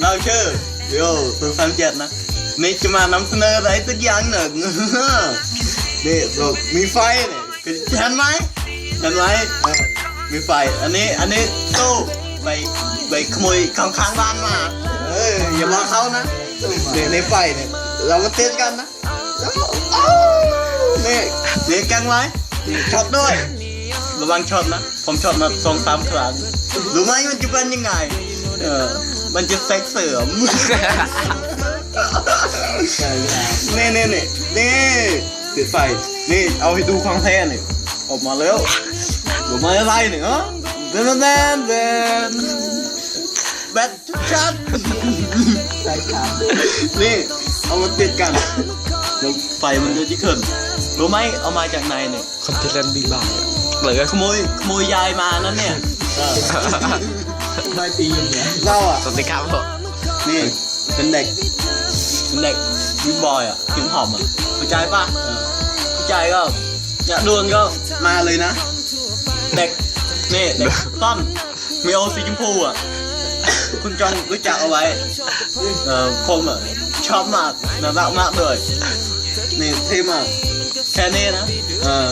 เราชื่อเดี๋ยวตัวสามเจ็ดนะนี่จะมานำเสนออะไรสักอย่างหนึ่งนี่เรามีไฟเนี่ยเห็นไหมเห็นไหมมีไฟ อันนี้ อันนี้ตู้ไปไปขโมยข้างข้างบ้านมา เอออย่าบอกเขานะในในไฟเนี่ย เราก็เต้นกันนะแล้วก็อ้าวนี่นี่แกงไรช็อตด้วย ระวังช็อตนะ ผมช็อตมาสองสามครั้งรู้ไหมมันจะเป็นยังไง เออ มันจะเซ็กเสริมนี่นี่นี่นี่ติดไฟนี่เอาให้ดูความแท้นี่ออกมาแล้วรู้ไหมอะไรนี่ฮะเดนเดนเดนแบทชัดใช่ครับนี่เอามาติดกันเดี๋ยวไฟมันจะยิ่งขึ้นรู้ไหมเอามาจากไหนเนี่ยคอนเทนต์บีบายเหลือขโมยขโมยยายมานั่นเนี่ยเออ ไม่ตีอยู่เนี่ยเราอะ สวัสดีครับผมนี่ เป็นเด็ก เป็นเด็กวิบอยอะพิมพ์หอมอะเข้าใจปะเออเข้าใจก็อยากโดนก็มาเลยนะ เด็ก นี่ เด็กต้นมีโอสีชมพูอะ คุณจองรู้จักเอาไว้ เออผมอะ ชอบมากน่ารักมากเลย นี่เท่มากแค่นี้นะ เออ